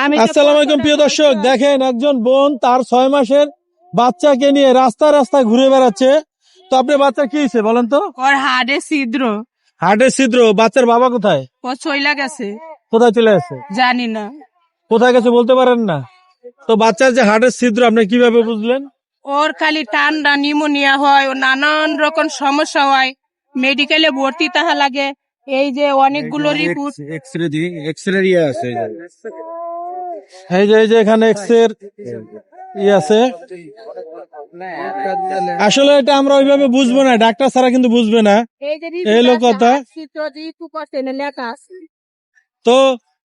আসসালামু আলাইকুম প্রিয় দর্শক। দেখেন একজন বোন তার ছয় মাসের বাচ্চাকে নিয়ে রাস্তায় রাস্তায় ঘুরে বেড়াচ্ছে। তো আপনার বাচ্চা কি হয়েছে বলেন তো? ওর হাড়ে ছিদ্র। হার্টের ছিদ্র বাচ্চার বাবা কোথায়? ও চইলা গেছে। কোথায় চলে আসছে জানি না। কোথায় গেছে বলতে পারেন না। তো বাচ্চার যে হার্টের ছিদ্র আপনি কীভাবে বুঝলেন? ওর খালি ঠান্ডা নিউমোনিয়া হয় ও নানান রকম সমস্যা হয়। মেডিকেলে ভর্তি তাহা লাগে। এই যে অনেকগুলো রিপোর্ট এক্সরে দি এক্সরে ইয়ে আছে। এই যে এই যে এখানে এক্সের ই আছে। আসলে এটা আমরা ওইভাবে বুঝব না ডাক্তার ছাড়া কিন্তু বুঝবে না। এই লোক কথা। তো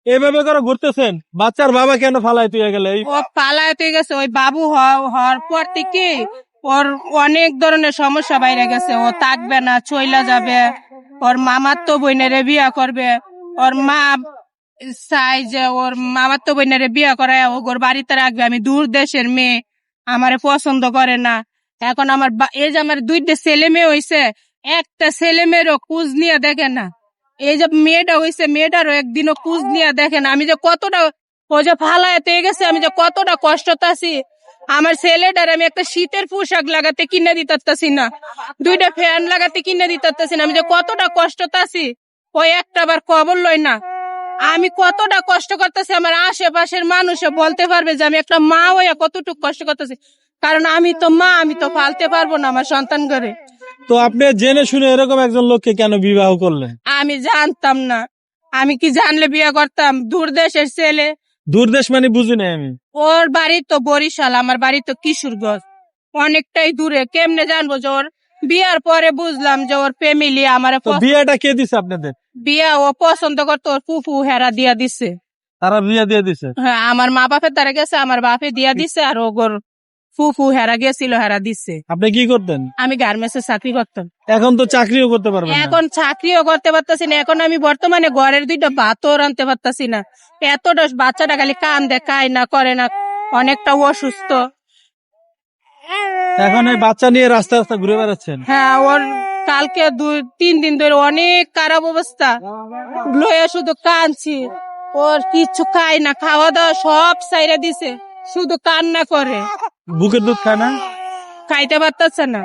এইভাবে করে ঘুরতেছেন বাচ্চার বাবা কেন ফালাই তুই গেলে ও পালাতে গেছে ওই বাবু হওয়া- হওয়ার পর থেকে ওর অনেক ধরনের সমস্যা বাইরে গেছে ও থাকবে না চইলা যাবে। ওর মামার তো বোনেরে বিয়া করবে ওর মা চাই যে ওর মামার তো বোনেরে বিয়া করায় ওর বাড়িতে রাখবে। আমি দূর দেশের মেয়ে, আমারে পছন্দ করে না। এখন আমার এই যে আমার দুইটা ছেলে মেয়ে হইছে, একটা ছেলে মেয়েরও কুজ নিয়ে দেখে না। এই যে মেয়েটা হইছে, মেয়েটারও একদিনও কুজ নিয়ে দেখে না। আমি যে কতটা ও যে ফালাইতে গেছে, আমি যে কতটা কষ্টতে আছি আমার ছেলেটার আমি একটা শীতের পোশাক লাগাতে কিনে দিতে দিতেছি না। দুইটা ফ্যান লাগাতে কিনে দিতে দিতেছি না। আমি যে কতটা কষ্টতে আছি ওই একটা আবার কবর লই না। আমি কতটা কষ্ট করতেছি আমার আশেপাশের মানুষে বলতে পারবে যে আমি একটা মা হইয়া কতটুকু কষ্ট করতেছি। কারণ আমি তো মা আমি তো পালতে পারব না আমার সন্তান করে তো আপনি জেনে শুনে এরকম একজন লোককে কেন বিবাহ করলেন? আমি জানতাম না। আমি কি জানলে বিয়ে করতাম? দূর দেশের ছেলে। দূরদেশ মানে বুঝি নাই আমি। ওর বাড়ি তো বরিশাল আমার বাড়ি তো কিশোরগঞ্জ। অনেকটাই দূরে। কেমনে জানব যে ওর বিয়ার পরে বুঝলাম যে ওর ফ্যামিলি আমার বিয়েটা কে দিছে আপনাদের? বিয়া ও পছন্দ করতো ওর ফুফু হেরা দিয়া দিছে। তারা বিয়া দিয়ে দিছে? হ্যাঁ আমার মা বাপের দ্বারা গেছে আমার বাপে দিয়া দিছে আর ওগর ফুফু হেরা গেছিল হেরা দিছে। আপনি কি করতেন? আমি গার্মেন্টসে চাকরি করতাম। এখন তো চাকরিও করতে পারবেন না। এখন চাকরিও করতে পারতাছি না এখন আমি বর্তমানে ঘরের দুইটা ভাতও রানতে পারতাছি না। এতটা বাচ্চাটা খালি কান দেখায় না করে না অনেকটা অসুস্থ। এখন এই বাচ্চা নিয়ে রাস্তা রাস্তা ঘুরে বেড়াচ্ছেন? হ্যাঁ ওর কালকে দুই তিন দিন ধরে অনেক খারাপ অবস্থা। লয়ে শুধু কানছি ওর কিচ্ছু খায় না খাওয়া দাওয়া সব সাইরে দিছে শুধু কান্না করে। বুকের দুধ খায় না? খাইতে পারতেছে না।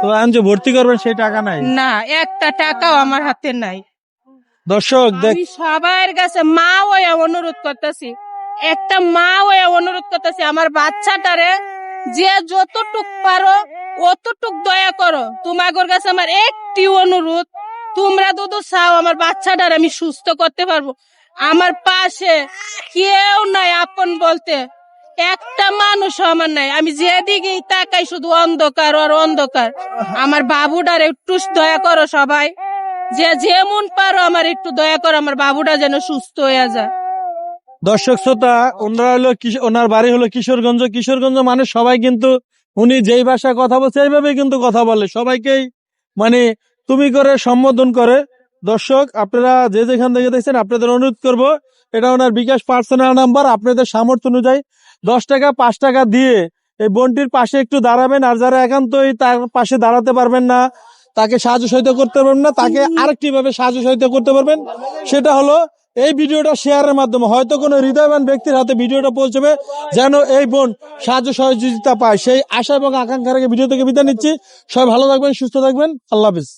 তো যে ভর্তি করবেন সেই টাকা নাই? না একটা টাকাও আমার হাতে নাই। দর্শক দেখ সবার কাছে মা হয়ে অনুরোধ করতেছি। একটা মা হয়ে অনুরোধ করতেছি আমার বাচ্চাটারে যে যতটুক পারো, অতটুক দয়া করো। তোমাদের কাছে আমার একটি অনুরোধ, তোমরা দুদু চাও আমার বাচ্চাটার আমি সুস্থ করতে পারব। আমার পাশে কেউ নাই আপন বলতে। একটা মানুষ আমার নাই। আমি যেদিকেই তাকাই শুধু অন্ধকার আর অন্ধকার। আমার বাবুটার একটু দয়া করো সবাই। যে যেমন পারো আমার একটু দয়া করো, আমার বাবুটা যেন সুস্থ হয়ে যায়। দর্শক শ্রোতা ওনারা হলো ওনার বাড়ি হলো কিশোরগঞ্জ। কিশোরগঞ্জ মানুষ সবাই কিন্তু উনি যেই ভাষায় কথা বলছে এইভাবে কিন্তু কথা বলে। সবাইকেই মানে তুমি করে সম্বোধন করে। দর্শক আপনারা যে যেখান থেকে দেখছেন আপনাদের অনুরোধ করব এটা ওনার বিকাশ পার্সোনাল নাম্বার আপনাদের সামর্থ্য অনুযায়ী দশ টাকা পাঁচ টাকা দিয়ে এই বোনটির পাশে একটু দাঁড়াবেন আর যারা একান্তই তার পাশে দাঁড়াতে পারবেন না তাকে সাহায্য সহিত করতে পারবেন না তাকে আরেকটি ভাবে সাহায্য সহিত করতে পারবেন সেটা হলো এই ভিডিওটা শেয়ারের মাধ্যমে। হয়তো কোনো হৃদয়বান ব্যক্তির হাতে ভিডিওটা পৌঁছবে, যেন এই বোন সাহায্য সহযোগিতা পায়। সেই আশা এবং আকাঙ্ক্ষা রেখে ভিডিও থেকে বিদায় নিচ্ছি। সবাই ভালো থাকবেন, সুস্থ থাকবেন। আল্লাহ হাফিজ।